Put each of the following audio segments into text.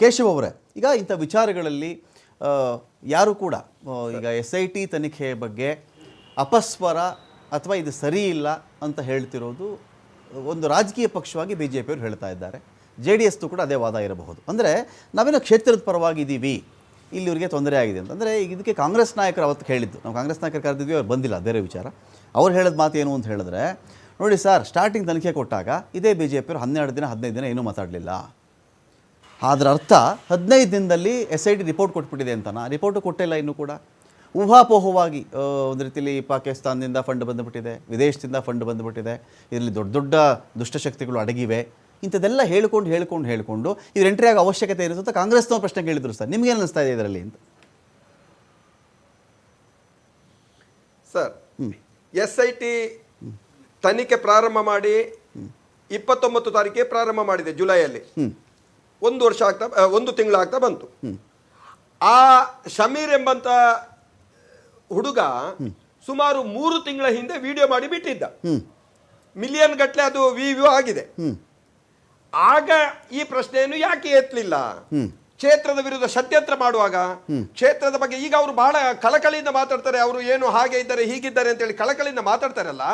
ಕೇಶವ್ ಅವರೇ, ಈಗ ಇಂಥ ವಿಚಾರಗಳಲ್ಲಿ ಯಾರು ಕೂಡ ಈಗ ಎಸ್ ಐ ಟಿ ತನಿಖೆ ಬಗ್ಗೆ ಅಪಸ್ವರ ಅಥವಾ ಇದು ಸರಿ ಇಲ್ಲ ಅಂತ ಹೇಳ್ತಿರೋದು ಒಂದು ರಾಜಕೀಯ ಪಕ್ಷವಾಗಿ ಬಿ ಜೆ ಪಿಯವರು ಹೇಳ್ತಾ ಇದ್ದಾರೆ. ಜೆ ಡಿ ಎಸ್ದು ಕೂಡ ಅದೇ ವಾದ ಇರಬಹುದು. ಅಂದರೆ ನಾವೇನೋ ಕ್ಷೇತ್ರದ ಪರವಾಗಿದ್ದೀವಿ, ಇಲ್ಲಿ ಇವರಿಗೆ ತೊಂದರೆ ಆಗಿದೆ ಅಂತ. ಅಂದರೆ ಇದಕ್ಕೆ ಕಾಂಗ್ರೆಸ್ ನಾಯಕರು ಅವತ್ತು ಹೇಳಿದ್ದು, ನಾವು ಕಾಂಗ್ರೆಸ್ ನಾಯಕರು ಕರೆದಿದ್ವಿ ಅವ್ರು ಬಂದಿಲ್ಲ, ಬೇರೆ ವಿಚಾರ. ಅವ್ರು ಹೇಳಿದ ಮಾತು ಏನು ಅಂತ ಹೇಳಿದ್ರೆ, ನೋಡಿ ಸರ್ ಸ್ಟಾರ್ಟಿಂಗ್ ತನಿಖೆ ಕೊಟ್ಟಾಗ ಇದೇ ಬಿ ಜೆ ಪಿಯವರು ಹನ್ನೆರಡು ದಿನ, ಹದಿನೈದು ದಿನ ಏನೂ ಮಾತಾಡಲಿಲ್ಲ. ಅದರ ಅರ್ಥ ಹದಿನೈದು ದಿನದಲ್ಲಿ ಎಸ್ ಐ ಟಿ ರಿಪೋರ್ಟ್ ಕೊಟ್ಬಿಟ್ಟಿದೆ ಅಂತನಾ? ರಿಪೋರ್ಟ್ ಕೊಟ್ಟಿಲ್ಲ ಇನ್ನೂ ಕೂಡ. ಊಹಾಪೋಹವಾಗಿ ಒಂದು ರೀತಿಯಲ್ಲಿ ಪಾಕಿಸ್ತಾನದಿಂದ ಫಂಡ್ ಬಂದುಬಿಟ್ಟಿದೆ ವಿದೇಶದಿಂದ ಫಂಡ್ ಬಂದುಬಿಟ್ಟಿದೆ. ಇದರಲ್ಲಿ ದೊಡ್ಡ ದೊಡ್ಡ ದುಷ್ಟಶಕ್ತಿಗಳು ಅಡಗಿವೆ. ಇಂಥದ್ದೆಲ್ಲ ಹೇಳ್ಕೊಂಡು ಹೇಳ್ಕೊಂಡು ಹೇಳ್ಕೊಂಡು ಇದ್ರ ಎಂಟ್ರಿ ಆಗೋ ಅವಶ್ಯಕತೆ ಇರುತ್ತೆ ಅಂತ ಕಾಂಗ್ರೆಸ್ನವ್ರು ಪ್ರಶ್ನೆ ಕೇಳಿದ್ರು ಸರ್. ನಿಮ್ಗೇನು ಅನಿಸ್ತಾ ಇದೆ ಇದರಲ್ಲಿ ಅಂತ? ಸರ್ ಎಸ್ ಐ ಟಿ ತನಿಖೆ ಪ್ರಾರಂಭ ಮಾಡಿ ಇಪ್ಪತ್ತೊಂಬತ್ತು ತಾರೀಕಿಗೆ ಪ್ರಾರಂಭ ಮಾಡಿದೆ ಜುಲೈಯಲ್ಲಿ. ಒಂದು ವರ್ಷ ಆಗ್ತಾ ಒಂದು ತಿಂಗಳಾಗ್ತಾ ಬಂತು. ಆ ಶಮೀರ್ ಎಂಬಂತ ಹುಡುಗ ಸುಮಾರು ಮೂರು ತಿಂಗಳ ಹಿಂದೆ ವಿಡಿಯೋ ಮಾಡಿ ಬಿಟ್ಟಿದ್ದ. ಮಿಲಿಯನ್ ಗಟ್ಟಲೆ ಅದು ವಿವ್ಯೂ ಆಗಿದೆ. ಆಗ ಈ ಪ್ರಶ್ನೆಯನ್ನು ಯಾಕೆ ಎತ್ತಲಿಲ್ಲ? ಕ್ಷೇತ್ರದ ವಿರುದ್ಧ ಸತ್ಯತ್ರ ಮಾಡುವಾಗ ಕ್ಷೇತ್ರದ ಬಗ್ಗೆ ಈಗ ಅವರು ಬಹಳ ಕಳಕಳಿಯಿಂದ ಮಾತಾಡ್ತಾರೆ ಅವರು ಏನು ಹಾಗೆ ಇದ್ದಾರೆ ಹೀಗಿದ್ದಾರೆ ಅಂತೇಳಿ ಕಳಕಳಿಯಿಂದ ಮಾತಾಡ್ತಾರಲ್ಲ.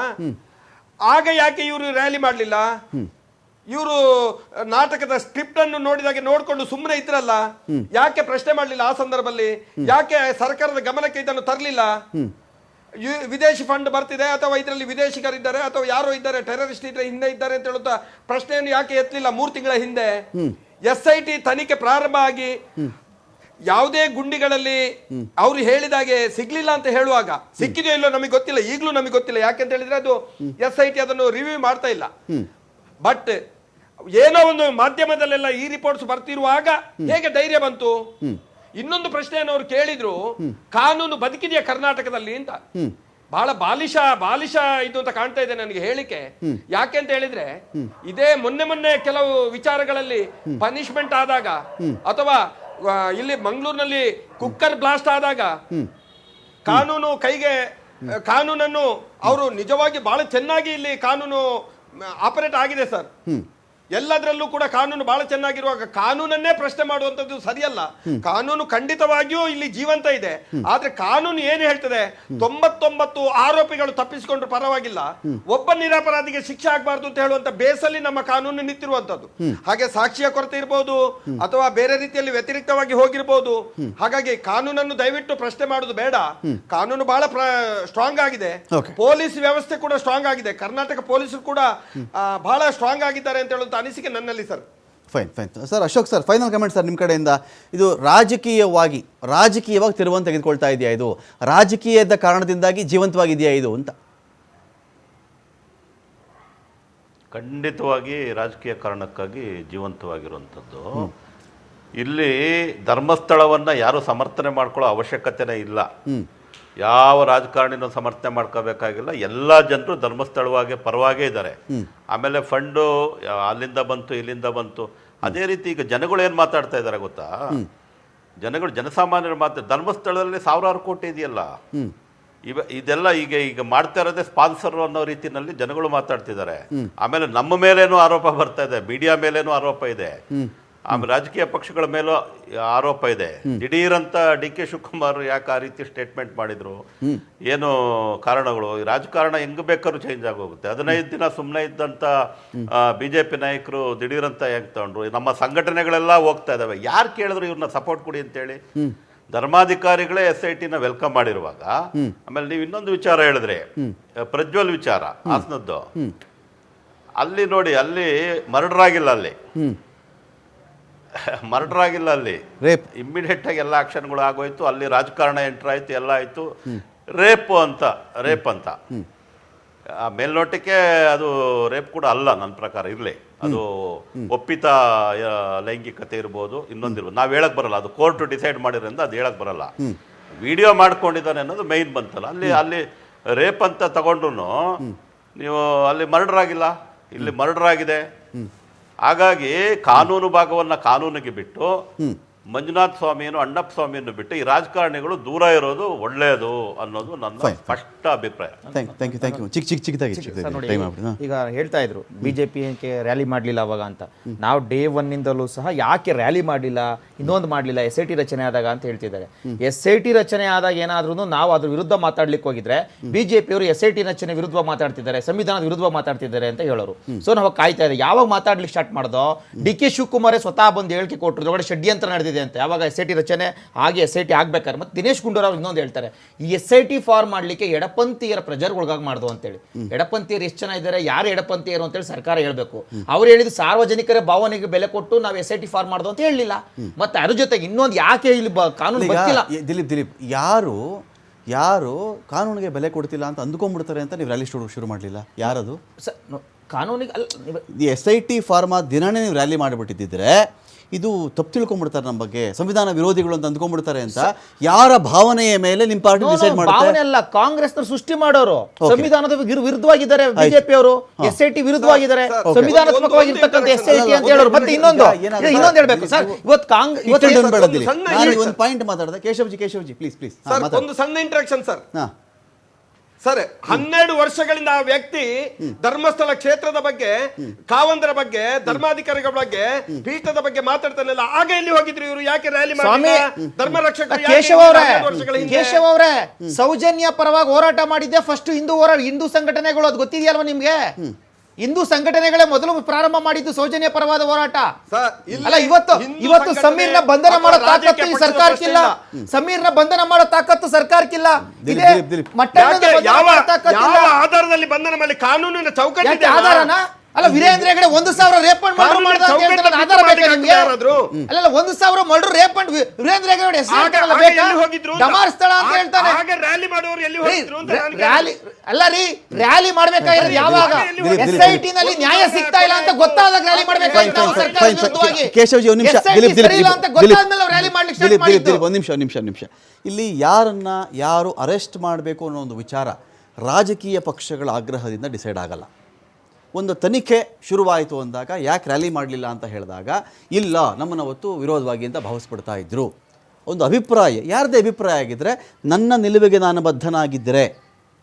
ಆಗ ಯಾಕೆ ಇವರು ರ್ಯಾಲಿ ಮಾಡಲಿಲ್ಲ? ಇವರು ನಾಟಕದ ಸ್ಕ್ರಿಪ್ಟ್ ಅನ್ನು ನೋಡಿದಾಗೆ ನೋಡ್ಕೊಂಡು ಸುಮ್ಮನೆ ಇದ್ರಲ್ಲ? ಯಾಕೆ ಪ್ರಶ್ನೆ ಮಾಡಲಿಲ್ಲ ಆ ಸಂದರ್ಭದಲ್ಲಿ ಯಾಕೆ ಸರ್ಕಾರದ ಗಮನಕ್ಕೆ ಇದನ್ನು ತರಲಿಲ್ಲ? ವಿದೇಶಿ ಫಂಡ್ ಬರ್ತಿದೆ ಅಥವಾ ಇದರಲ್ಲಿ ವಿದೇಶಿಗರಿದ್ದಾರೆ ಅಥವಾ ಯಾರೋ ಇದ್ದಾರೆ ಟೆರರಿಸ್ಟ್ ಇದ್ರೆ ಹಿಂದೆ ಇದ್ದಾರೆ ಅಂತ ಹೇಳುತ್ತಾ ಪ್ರಶ್ನೆಯನ್ನು ಯಾಕೆ ಎತ್ತಲಿಲ್ಲ ಮೂರು ತಿಂಗಳ ಹಿಂದೆ? ಎಸ್ ಐ ಟಿ ತನಿಖೆ ಪ್ರಾರಂಭ ಆಗಿ ಯಾವುದೇ ಗುಂಡಿಗಳಲ್ಲಿ ಅವ್ರು ಹೇಳಿದಾಗೆ ಸಿಗ್ಲಿಲ್ಲ ಅಂತ ಹೇಳುವಾಗ ಸಿಕ್ಕಿದೆಯೋ ಇಲ್ಲೋ ನಮಗೆ ಗೊತ್ತಿಲ್ಲ ಈಗಲೂ ನಮಗೆ ಗೊತ್ತಿಲ್ಲ. ಯಾಕೆಂತ ಹೇಳಿದ್ರೆ ಅದು ಎಸ್ ಐ ಟಿ ಅದನ್ನು ರಿವ್ಯೂ ಮಾಡ್ತಾ ಇಲ್ಲ. ಬಟ್ ಏನೋ ಒಂದು ಮಾಧ್ಯಮದಲ್ಲೆಲ್ಲ ಈ ರಿಪೋರ್ಟ್ಸ್ ಬರ್ತಿರುವಾಗ ಹೇಗೆ ಧೈರ್ಯ ಬಂತು? ಇನ್ನೊಂದು ಪ್ರಶ್ನೆಯನ್ನು ಅವರು ಕೇಳಿದ್ರು ಕಾನೂನು ಬದುಕಿದೆಯಾ ಕರ್ನಾಟಕದಲ್ಲಿ ಅಂತ. ಬಹಳ ಬಾಲಿಶ ಬಾಲಿಶ ಇದು ಅಂತ ಕಾಣ್ತಾ ಇದೆ ನನಗೆ ಹೇಳಿಕೆ. ಯಾಕೆ ಅಂತ ಹೇಳಿದ್ರೆ ಇದೇ ಮೊನ್ನೆ ಮೊನ್ನೆ ಕೆಲವು ವಿಚಾರಗಳಲ್ಲಿ ಪನಿಷ್ಮೆಂಟ್ ಆದಾಗ ಅಥವಾ ಇಲ್ಲಿ ಮಂಗಳೂರಿನಲ್ಲಿ ಕುಕ್ಕರ್ ಬ್ಲಾಸ್ಟ್ ಆದಾಗ ಕಾನೂನು ಕೈಗೆ ಕಾನೂನನ್ನು ಅವರು ನಿಜವಾಗಿ ಬಹಳ ಚೆನ್ನಾಗಿ ಇಲ್ಲಿ ಕಾನೂನು ಆಪರೇಟ್ ಆಗಿದೆ ಸರ್ ಎಲ್ಲದರಲ್ಲೂ ಕೂಡ ಕಾನೂನು ಬಹಳ ಚೆನ್ನಾಗಿರುವಾಗ ಕಾನೂನನ್ನೇ ಪ್ರಶ್ನೆ ಮಾಡುವಂತದ್ದು ಸರಿಯಲ್ಲ. ಕಾನೂನು ಖಂಡಿತವಾಗಿಯೂ ಇಲ್ಲಿ ಜೀವಂತ ಇದೆ. ಆದ್ರೆ ಕಾನೂನು ಏನು ಹೇಳ್ತದೆ? ತೊಂಬತ್ತೊಂಬತ್ತು ಆರೋಪಿಗಳು ತಪ್ಪಿಸಿಕೊಂಡ್ರು ಪರವಾಗಿಲ್ಲ. ಒಬ್ಬ ನಿರಪರಾಧಿಗೆ ಶಿಕ್ಷೆ ಆಗಬಾರ್ದು ಅಂತ ಹೇಳುವಂತ ಬೇಸಲ್ಲಿ ನಮ್ಮ ಕಾನೂನು ನಿಂತಿರುವಂತದ್ದು ಹಾಗೆ ಸಾಕ್ಷಿಯ ಕೊರತೆ ಇರಬಹುದು ಅಥವಾ ಬೇರೆ ರೀತಿಯಲ್ಲಿ ವ್ಯತಿರಿಕ್ತವಾಗಿ ಹೋಗಿರ್ಬೋದು. ಹಾಗಾಗಿ ಕಾನೂನನ್ನು ದಯವಿಟ್ಟು ಪ್ರಶ್ನೆ ಮಾಡುದು ಬೇಡ. ಕಾನೂನು ಬಹಳ ಸ್ಟ್ರಾಂಗ್ ಆಗಿದೆ. ಪೊಲೀಸ್ ವ್ಯವಸ್ಥೆ ಕೂಡ ಸ್ಟ್ರಾಂಗ್ ಆಗಿದೆ. ಕರ್ನಾಟಕ ಪೊಲೀಸರು ಕೂಡ ಬಹಳ ಸ್ಟ್ರಾಂಗ್ ಆಗಿದ್ದಾರೆ ಅಂತ ಹೇಳುವಂತ ಅನಿಸಿಕೆ ನನ್ನಲ್ಲಿ sir. Fine fine sir Ashok sir final comment sir ನಿಮ್ಮ ಕಡೆಯಿಂದ. ಇದು ರಾಜಕೀಯವಾಗಿ ರಾಜಕೀಯವಾಗಿ ತಿರುವನ್ನು ತೆಗೆದುಕೊಳ್ತಾ ಇದೆಯಾ ಇದು? ರಾಜಕೀಯದ ಕಾರಣದಿಂದಾಗಿ ಜೀವಂತವಾಗಿದೆಯಾ ಇದು ಅಂತ? ಖಂಡಿತವಾಗಿ ರಾಜಕೀಯ ಕಾರಣಕ್ಕಾಗಿ ಜೀವಂತವಾಗಿರುವಂಥದ್ದು. ಇಲ್ಲಿ ಧರ್ಮಸ್ಥಳವನ್ನು ಯಾರು ಸಮರ್ಥನೆ ಮಾಡ್ಕೊಳ್ಳೋ ಅವಶ್ಯಕತೆನೇ ಇಲ್ಲ. ಯಾವ ರಾಜಕಾರಣಿನೂ ಸಮರ್ಥನೆ ಮಾಡ್ಕೋಬೇಕಾಗಿಲ್ಲ. ಎಲ್ಲ ಜನರು ಧರ್ಮಸ್ಥಳವಾಗಿ ಪರವಾಗೇ ಇದ್ದಾರೆ. ಆಮೇಲೆ ಫಂಡು ಅಲ್ಲಿಂದ ಬಂತು ಇಲ್ಲಿಂದ ಬಂತು. ಅದೇ ರೀತಿ ಈಗ ಜನಗಳು ಏನು ಮಾತಾಡ್ತಾ ಇದ್ದಾರೆ ಗೊತ್ತಾ? ಜನಗಳು ಜನಸಾಮಾನ್ಯರು ಮಾತ್ರ ಧರ್ಮಸ್ಥಳದಲ್ಲಿ ಸಾವಿರಾರು ಕೋಟಿ ಇದೆಯಲ್ಲ? ಇವ ಇದೆಲ್ಲ ಈಗ ಈಗ ಮಾಡ್ತಾ ಇರೋದೇ ಸ್ಪಾನ್ಸರ್ ಅನ್ನೋ ರೀತಿನಲ್ಲಿ ಜನಗಳು ಮಾತಾಡ್ತಿದ್ದಾರೆ. ಆಮೇಲೆ ನಮ್ಮ ಮೇಲೇನೂ ಆರೋಪ ಬರ್ತಾ ಇದೆ ಮೀಡಿಯಾ ಮೇಲೇನೂ ಆರೋಪ ಇದೆ. ಆಮೇಲೆ ರಾಜಕೀಯ ಪಕ್ಷಗಳ ಮೇಲೂ ಆರೋಪ ಇದೆ. ದಿಢೀರಂತ ಡಿ ಕೆ ಶಿವಕುಮಾರ್ ಯಾಕೆ ಆ ರೀತಿ ಸ್ಟೇಟ್ಮೆಂಟ್ ಮಾಡಿದ್ರು? ಏನು ಕಾರಣಗಳು? ರಾಜಕಾರಣ ಹೆಂಗ್ ಬೇಕಾದ್ರೂ ಚೇಂಜ್ ಆಗೋಗುತ್ತೆ. ಹದಿನೈದು ದಿನ ಸುಮ್ಮನೆ ಇದ್ದಂತ ಬಿಜೆಪಿ ನಾಯಕರು ದಿಢೀರಂತ ಹೆಂಗ್ ತಗೊಂಡ್ರು? ನಮ್ಮ ಸಂಘಟನೆಗಳೆಲ್ಲ ಹೋಗ್ತಾ ಇದಾವೆ. ಯಾರು ಕೇಳಿದ್ರು ಇವ್ರನ್ನ ಸಪೋರ್ಟ್ ಕೊಡಿ ಅಂತೇಳಿ? ಧರ್ಮಾಧಿಕಾರಿಗಳೇ ಎಸ್ ಐ ಟಿನ ವೆಲ್ಕಮ್ ಮಾಡಿರುವಾಗ ಆಮೇಲೆ ನೀವು ಇನ್ನೊಂದು ವಿಚಾರ ಹೇಳಿದ್ರೆ ಪ್ರಜ್ವಲ್ ವಿಚಾರ ಹಾಸನದ್ದು. ಅಲ್ಲಿ ನೋಡಿ ಅಲ್ಲಿ ಮರ್ಡರ್ ಆಗಿಲ್ಲ ಅಲ್ಲಿ. ಮರ್ಡರ್ ಆಗಿಲ್ಲ ಅಲ್ಲಿ. ರೇಪ್ ಇಮ್ಮಿಡಿಯೇಟ್ ಆಗಿ ಎಲ್ಲ ಆಕ್ಷನ್ಗಳು ಆಗೋಯ್ತು. ಅಲ್ಲಿ ರಾಜಕಾರಣ ಎಂಟರ್ ಆಯ್ತು ಎಲ್ಲ ಆಯ್ತು. ರೇಪ್ ಅಂತ ರೇಪ್ ಅಂತ. ಆ ಮೇಲ್ನೋಟಕ್ಕೆ ಅದು ರೇಪ್ ಕೂಡ ಅಲ್ಲ ನನ್ನ ಪ್ರಕಾರ ಇರಲಿ. ಅದು ಒಪ್ಪಿತ ಲೈಂಗಿಕತೆ ಇರ್ಬೋದು ಇನ್ನೊಂದಿರ್ಬೋದು. ನಾವು ಹೇಳಕ್ ಬರಲ್ಲ. ಅದು ಕೋರ್ಟ್ ಡಿಸೈಡ್ ಮಾಡಿರೋದ್ರಿಂದ ಅದು ಹೇಳಕ್ ಬರಲ್ಲ. ವಿಡಿಯೋ ಮಾಡ್ಕೊಂಡಿದ್ದಾನೆ ಅನ್ನೋದು ಮೈನ್ ಬಂತಲ್ಲ. ಅಲ್ಲಿ ಅಲ್ಲಿ ರೇಪ್ ಅಂತ ತಗೊಂಡ್ರು ನೀವು ಅಲ್ಲಿ ಮರ್ಡರ್ ಆಗಿಲ್ಲ? ಇಲ್ಲಿ ಮರ್ಡರ್ ಆಗಿದೆ. ಹಾಗಾಗಿ ಕಾನೂನು ಭಾಗವನ್ನು ಕಾನೂನಿಗೆ ಬಿಟ್ಟು ಮಂಜುನಾಥ್ ಸ್ವಾಮಿಯನ್ನು ಅಣ್ಣಪ್ಪ ಸ್ವಾಮಿಯನ್ನು ಬಿಟ್ಟು ಈ ರಾಜಕಾರಣಿಗಳು ದೂರ ಇರೋದು ಒಳ್ಳೆಯದು ಅನ್ನೋದು ನನ್ನ. ಸ್ಪಷ್ಟ ಅಭಿಪ್ರಾಯ. Thank thank you thank you ಚಿಕ್ಕ ಚಿಕ್ಕ ಚಿಕ್ಕದಾಗಿ ಈಗ ಹೇಳ್ತಾ ಇದ್ರು ಬಿಜೆಪಿ ರ್ಯಾಲಿ ಮಾಡಲಿಲ್ಲ ಅವಾಗ ಅಂತ. ನಾವು ಡೇ ಒನ್ನಿಂದಲೂ ಸಹ ಯಾಕೆ ರ್ಯಾಲಿ ಮಾಡಲಿಲ್ಲ ಇನ್ನೊಂದು ಮಾಡಲಿಲ್ಲ ಎಸ್ ಐ ಟಿ ರಚನೆ ಆದಾಗ ಅಂತ ಹೇಳ್ತಿದ್ದಾರೆ. ಎಸ್ ಐ ಟಿ ರಚನೆ ಆದಾಗ ಏನಾದ್ರೂ ನಾವು ಅದ್ರ ವಿರುದ್ಧ ಮಾತಾಡ್ಲಿಕ್ಕೆ ಹೋಗಿದ್ರೆ ಬಿಜೆಪಿಯವರು ಎಸ್ ಐ ಟಿ ರಚನೆ ವಿರುದ್ಧ ಮಾತಾಡ್ತಿದ್ದಾರೆ ಸಂವಿಧಾನದ ವಿರುದ್ಧ ಮಾತಾಡ್ತಿದ್ದಾರೆ ಅಂತ ಹೇಳೋರು. ಸೊ ನಾವು ಕಾಯ್ತಾ ಇದ್ದಾರೆ ಯಾವಾಗ ಮಾತಾಡ್ಲಿಕ್ಕೆ ಸ್ಟಾರ್ಟ್ ಮಾಡ್ದೋ ಡಿ ಕೆ ಶಿವಕುಮಾರೇ ಸ್ವತಃ ಬಂದು ಹೇಳಿಕೆ ಕೊಟ್ಟರು ಷಡ್ಯಂತ್ರ ನಡೆದಿದೆ. ಅಂತ. ಯಾವಾಗ ಎಸ್ ಐ ಟಿ ರಚನೆ ಹಾಗೆ ಎಸ್ ಐ ಟಿ ಆಗ್ಬೇಕಾದ್ರೆ ಮತ್ತೆ ದಿನೇಶ್ ಗುಂಡೂರಾವ್ ಇನ್ನೊಂದು ಹೇಳ್ತಾರೆ ಈ ಎಸ್ ಐ ಟಿ ಫಾರ್ಮ್ ಮಾಡಲಿಕ್ಕೆ ಎಡಪಂಥೀಯರ ಪ್ರಜರ್ಗೊಳಗಾಗಿ ಮಾಡ್ದು ಅಂತೇಳಿ. ಎಡಪಂಥೀಯರು ಎಷ್ಟು ಜನ ಇದ್ದಾರೆ ಯಾರು ಎಡಪಂಥೀಯರು ಅಂತೇಳಿ ಸರ್ಕಾರ ಹೇಳಬೇಕು. ಅವ್ರು ಹೇಳಿದ ಸಾರ್ವಜನಿಕರ ಭಾವನೆಗೆ ಬೆಲೆ ಕೊಟ್ಟು ನಾವು ಎಸ್ ಐ ಟಿ ಫಾರ್ಮ್ ಮಾಡ್ದು ಅಂತ ಹೇಳಲಿಲ್ಲ. ಮತ್ತು ಅದ್ರ ಜೊತೆಗೆ ಇನ್ನೊಂದು ಯಾಕೆ ಇಲ್ಲಿ ಬ- ಕಾನೂನು ಬರ್ತಿಲ್ಲ? ದಿಲೀಪ್ ದಿಲೀಪ್ ಯಾರು ಯಾರು ಕಾನೂನಿಗೆ ಬೆಲೆ ಕೊಡ್ತಿಲ್ಲ ಅಂತ ಅಂದ್ಕೊಂಡ್ಬಿಡ್ತಾರೆ ಅಂತ ನೀವು ರ್ಯಾಲಿ ಶುರು ಶುರು ಮಾಡಲಿಲ್ಲ? ಯಾರದು? ಸ- ನೋ- ಕಾನೂನಿಗೆ ಅಲ್ಲ ಎಸ್ ಐ ಟಿ ಫಾರ್ಮಾ ದಿನಾನೇ ನೀವು ರ್ಯಾಲಿ ಮಾಡಿಬಿಟ್ಟಿದ್ದಿದ್ರೆ ಇದು ತಪ್ಪು ತಿಳ್ಕೊಂಡ್ಬಿಡ್ತಾರೆ ನಮ್ಮ ಬಗ್ಗೆ. ಸಂವಿಧಾನ ವಿರೋಧಿಗಳು ಅಂತ ಅಂದ್ಕೊಂಡ್ಬಿಡ್ತಾರೆ ಅಂತ ಯಾರ ಭಾವನೆಯ ಮೇಲೆ ನಿಮ್ಮ ಪಾರ್ಟಿ ಡಿಸೈಡ್ ಮಾಡುತ್ತೆ? ಭಾವನೆ ಅಲ್ಲ ಕಾಂಗ್ರೆಸ್ ಸೃಷ್ಟಿ ಮಾಡೋರು. ಸಂವಿಧಾನದ ವಿರು- ವಿರುದ್ಧವಾಗಿದ್ದಾರೆ ಬಿಜೆಪಿ ಅವರು ಎಸ್ ಐ ಟಿ ವಿರುದ್ಧವಾಗಿದ್ದಾರೆ. ಸಂವಿಧಾನಾತ್ಮಕವಾಗಿರ್ತಕ್ಕಂಥ ಎಸ್ ಐ ಟಿ ಅಂತ ಹೇಳೋರು. ಮತ್ತೆ ಇನ್ನೊಂದು ಇನ್ನೊಂದು ಹೇಳ್ಬೇಕು. ಸರ್ ಇವತ್ತು ಕಾಂಗ್ರೆಸ್ ಒಂದು ಪಾಯಿಂಟ್ ಮಾತಾಡಿದೆ. Keshavji Keshavji please please sir ಒಂದು ಸಣ್ಣ ಇಂಟ್ರಾಕ್ಷನ್ ಸರ್. ಹಾಂ. ಸರ್ ಹನ್ನೆರಡು ವರ್ಷಗಳಿಂದ ಆ ವ್ಯಕ್ತಿ ಧರ್ಮಸ್ಥಳ ಕ್ಷೇತ್ರದ ಬಗ್ಗೆ ಕಾವಂದರ ಬಗ್ಗೆ ಧರ್ಮಾಧಿಕಾರಿಗಳ ಬಗ್ಗೆ ಪೀಠದ ಬಗ್ಗೆ ಮಾತಾಡ್ತಾನಲ್ಲ. ಆಗ ಎಲ್ಲಿ ಹೋಗಿದ್ರು ಇವರು? ಯಾಕೆ ರ್ಯಾಲಿ ಮಾಡಿ ಧರ್ಮ ಕೇಶವ್? ಅವರೇ ಸೌಜನ್ಯ ಪರವಾಗಿ ಹೋರಾಟ ಮಾಡಿದ್ದೆ ಫಸ್ಟ್ ಹಿಂದೂ ಹೋರಾಟ ಹಿಂದೂ ಸಂಘಟನೆಗಳು ಅದು ಗೊತ್ತಿದೆಯಲ್ವಾ ನಿಮ್ಗೆ? ಹಿಂದೂ ಸಂಘಟನೆಗಳೇ ಮೊದಲು ಪ್ರಾರಂಭ ಮಾಡಿದ್ದು ಸೌಜನ್ಯ ಪರವಾದ ಹೋರಾಟ. ಸರ್, ಇಲ್ಲಿ. ಅಲ್ಲ ಇವತ್ತು ಇವತ್ತು ಸಮೀರ್ನ ಬಂಧನ ಮಾಡೋ ತಾಕತ್ತು ಈ ಸರ್ಕಾರಕ್ಕಿಲ್ಲ. ಸಮೀರ್ನ ಬಂಧನ ಮಾಡೋ ತಾಕತ್ತು ಸರ್ಕಾರಕ್ಕಿಲ್ಲ. ಇದೇ ಬಂಧನ ಯಾವ ತಾಕತ್ತಿಲ್ಲ. ಆಧಾರದಲ್ಲಿ ಬಂಧನ ಮಾಡಿ ಕಾನೂನಿನ ಚೌಕಟ್ಟು ಆಧಾರನ? ಅಲ್ಲ ವೀರೇಂದ್ರ ಹೆಗಡೆ ಒಂದು ಸಾವಿರ ರೇಪ್ ಅಂಡ್ ಮರ್ಡರ್ ಕಾನೂನಿನ ಮಾಡ್ದ ಅಂತ ಹೇಳ್ತಾರಲ್ಲ, ಆಧಾರ ಬೇಕಾ ಬಿಟ್ಟು ನಿಮ್ಗೆ ಅಲ್ಲ ಒಂದು ಸಾವಿರ murder rape and Virendra Hegde ಹೆಸರು ಬೇಕಾ? ಡಮಾರ್ ಸ್ಥಳ ಅಂತ ಹೇಳ್ತಾರೆ ರ್ಯಾಲಿ ಮಾಡೋರು ಎಲ್ಲಿ ಹೋಗಿದ್ರು ಅಂತ ರ್ಯಾಲಿ ಅಲ್ಲ ರೀ ರ್ಯಾಲಿ ಮಾಡ್ಬೇಕಾಗಿರೋದು ಯಾವಾಗ? Dileep, Dileep, S I T ನಲ್ಲಿ ನ್ಯಾಯ ಸಿಗ್ತಾ ಇಲ್ಲ ಅಂತ ಗೊತ್ತಾದಾಗ ರ್ಯಾಲಿ ಮಾಡ್ಬೇಕಾಗಿತ್ತು ಸರ್ಕಾರ. ವಿರುದ್ಧವಾಗಿ. ಒಂದು ನಿಮಿಷ SIT ದಿಲೀಪ್ ದಿಲೀಪ್ ಇಲ್ಲ ಅಂತ ದಿಲೀಪ್ ಗೊತ್ತಾದ್ಮೇಲೆ ರ್ಯಾಲಿ ಮಾಡ್ಲಿಕ್ಕೆ ಸ್ಟಾರ್ಟ್ ದಿಲೀಪ್ ಒಂದು ನಿಮಿಷ ಒಂದು ನಿಮಿಷ ನಿಮಿಷ. ಇಲ್ಲಿ ಯಾರನ್ನ ಯಾರು ಅರೆಸ್ಟ್ ಮಾಡಬೇಕು ಅನ್ನೋ ಒಂದು ವಿಚಾರ ರಾಜಕೀಯ ಪಕ್ಷಗಳ ಆಗ್ರಹದಿಂದ ಡಿಸೈಡ್ ಆಗಲ್ಲ. ಒಂದು ತನಿಖೆ ಶುರುವಾಯಿತು ಅಂದಾಗ ಯಾಕೆ ರ್ಯಾಲಿ ಮಾಡಲಿಲ್ಲ ಅಂತ ಹೇಳಿದಾಗ ಇಲ್ಲ ನಮ್ಮನ್ನು ಅವತ್ತು ವಿರೋಧವಾಗಿ ಅಂತ ಭಾವಿಸ್ಬಿಡ್ತಾ ಇದ್ದರು ಒಂದು ಅಭಿಪ್ರಾಯ ಯಾರದೇ ಅಭಿಪ್ರಾಯ ಆಗಿದ್ದರೆ ನನ್ನ ನಿಲುವಿಗೆ ನಾನು ಬದ್ಧನಾಗಿದ್ದರೆ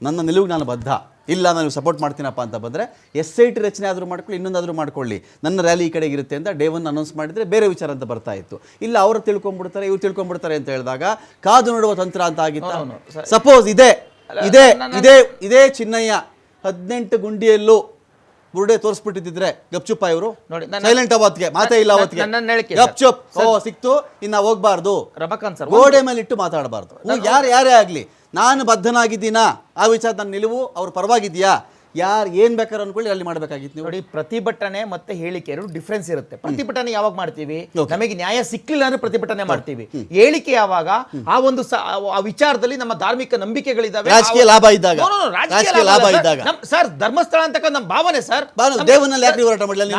ನನ್ನ ನಿಲುವಿಗೆ ನಾನು ಬದ್ಧ ಇಲ್ಲ ನಾನು ಸಪೋರ್ಟ್ ಮಾಡ್ತೀನಪ್ಪ ಅಂತ ಬಂದರೆ ಎಸ್ ಐ ಟಿ ರಚನೆ ಆದರೂ ಮಾಡ್ಕೊಳ್ಳಿ ಇನ್ನೊಂದಾದರೂ ಮಾಡ್ಕೊಳ್ಳಿ ನನ್ನ ರ್ಯಾಲಿ ಈ ಕಡೆಗೆ ಇರುತ್ತೆ ಅಂತ ಡೇ ಒನ್ ಅನೌನ್ಸ್ ಮಾಡಿದರೆ ಬೇರೆ ವಿಚಾರ ಅಂತ ಬರ್ತಾ ಇತ್ತು. ಇಲ್ಲ ಅವರು ತಿಳ್ಕೊಂಡ್ಬಿಡ್ತಾರೆ ಇವ್ರು ತಿಳ್ಕೊಂಡ್ಬಿಡ್ತಾರೆ ಅಂತ ಹೇಳಿದಾಗ ಕಾದು ನೋಡುವ ತಂತ್ರ ಅಂತ ಆಗಿತ್ತು? ಸಪೋಸ್ ಇದೆ ಇದೇ ಇದೇ ಇದೇ ಚಿನ್ನಯ್ಯ ಹದಿನೆಂಟು ಗುಂಡಿಯಲ್ಲೂ ಬುರುಡೆ ತೋರಿಸ್ಬಿಟ್ಟಿದ್ರೆ ಗಪ್ಚುಪ್ಪ ಇವರು. ನೋಡಿ, ಸೈಲೆಂಟ್ ಅವತ್ತಿಗೆ ಮಾತೇ ಇಲ್ಲ ಅವತ್ಗೆ. ಗಪ್ಚುಪ್ ಓ ಸಿಕ್ತು ಇನ್ನ ಹೋಗ್ಬಾರ್ದು. ರಮಕಾಂತ್ ಸರ್ ಗೋಡೆ ಮೇಲೆ ಇಟ್ಟು ಮಾತಾಡಬಾರ್ದು. ಯಾರು ಯಾರೇ ಆಗ್ಲಿ ನಾನು ಬದ್ಧನಾಗಿದ್ದೀನಾ? ಆ ವಿಚಾರ ನನ್ನ ನಿಲುವು ಅವ್ರ ಪರವಾಗಿದ್ಯಾ ಯಾರು ಏನ್ ಬೇಕಾದ್ರೆ ಅನ್ಕೊಳ್ಳಿ ಅಲ್ಲಿ ಮಾಡ್ಬೇಕಾಗಿತ್ತು ನೀವು. ನೋಡಿ ಪ್ರತಿಭಟನೆ ಮತ್ತೆ ಹೇಳಿಕೆ ಎರಡು ಡಿಫ್ರೆನ್ಸ್ ಇರುತ್ತೆ ಪ್ರತಿಭಟನೆ ಯಾವಾಗ ಮಾಡ್ತೀವಿ. ನಮಗೆ ನ್ಯಾಯ ಸಿಕ್ಕಿಲ್ಲ ಅಂದ್ರೆ ಪ್ರತಿಭಟನೆ ಮಾಡ್ತೀವಿ. ಹೇಳಿಕೆ ಯಾವಾಗ? ಆ ಒಂದು ಆ ವಿಚಾರದಲ್ಲಿ ನಮ್ಮ ಧಾರ್ಮಿಕ ನಂಬಿಕೆಗಳಿದಾವೆ. ರಾಜಕೀಯ ಲಾಭ ಇದ್ದಾಗ. ರಾಜಕೀಯ ಲಾಭ ಇದ್ದಾಗ. ಸರ್. ಧರ್ಮಸ್ಥಳ ಅಂತಕ್ಕ ನಮ್ಮ ಭಾವನೆ ಸರ್. ದೇವನಲ್ಲಿ ಯಾಕೆ ಹೋರಾಟ ಮಾಡ್ಲಿಲ್ಲ?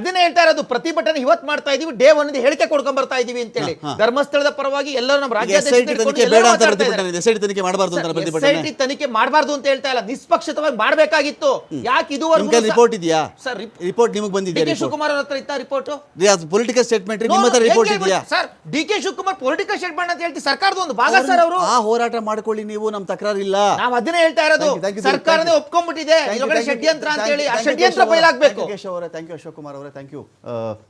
ಅದನ್ನೇ ಹೇಳ್ತಾ ಇರೋದು ಪ್ರತಿಭಟನೆ ಇವತ್ತು ಮಾಡ್ತಾ ಇದೀವಿ ಡೇ ಒಂದು ಹೇಳಿಕೆ ಕೊಡ್ಕೊಂಡ್ ಬರ್ತಾ ಇದೀವಿ ಅಂತೇಳಿ. ಧರ್ಮಸ್ಥಳದ ಪರವಾಗಿ ಎಲ್ಲರೂ ನಮ್ಮ ರಾಜ್ಯ ತನಿಖೆ ಅಂತ ಮಾಡಬಾರ್ದು ಅಂತ ಪ್ರತಿಭಟನೆ. ತನಿಖೆ ಮಾಡಬಾರ್ದು ಅಂತ ಹೇಳ್ತಾ ಇಲ್ಲ. ನಿಷ್ಪಕ್ಷತವಾಗಿ ಮಾಡಬೇಕಾಗಿತ್ತು ಯಾಕೆ ಇದುವರೆಗೂ ರಿಪೋರ್ಟ್ ಇದೆಯಾ? ಸರ್ ರಿಪೋರ್ಟ್ ನಿಮಗೆ ಡಿ ಬಂದಿದೆಯಾ ಕೆ ಶಿವಕುಮಾರ್ ಅವ್ರ ಹತ್ರ ಇತ್ತ ರಿಪೋರ್ಟ್ ಪೊಲಿಟಿಕಲ್ ಸ್ಟೇಟ್ಮೆಂಟ್ ನಿಮ್ಮ ಹತ್ರ ರಿಪೋರ್ಟ್ ಇದೆಯಾ? Sir D K Shivakumar political statement ಅಂತ ಹೇಳ್ತಿ ಸರ್ಕಾರದ ಒಂದು ಭಾಗ ಸರ್ ಅವರು. ಆ ಹೋರಾಟ ಮಾಡ್ಕೊಳ್ಳಿ ನೀವು ನಮ್ಮ ತಕರಾರಿಲ್ಲ. ನಾವು ಅದನ್ನೇ ಹೇಳ್ತಾ ಇರೋದು ಸರ್ಕಾರನೇ ಒಪ್ಕೊಂಡ್ಬಿಟ್ಟಿದೆ. ಷಡ್ಯಂತ್ರ ಅಂತ ಹೇಳಿ ಆ ಷಡ್ಯಂತ್ರ ಬಯಲಾಗಬೇಕು. ಕೇಶವ್ ಅವರೇ ಥ್ಯಾಂಕ್ ಯು ಅಶೋಕ್ ಕುಮಾರ್ ಅವರೇ thank you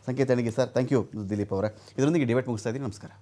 Sanketh sir thank you Dileep ಅವರೇ. ಇದರೊಂದಿಗೆ ಡಿಬೇಟ್ ಮುಗಿಸ್ತಾ ಇದ್ದೀನಿ ನಮಸ್ಕಾರ.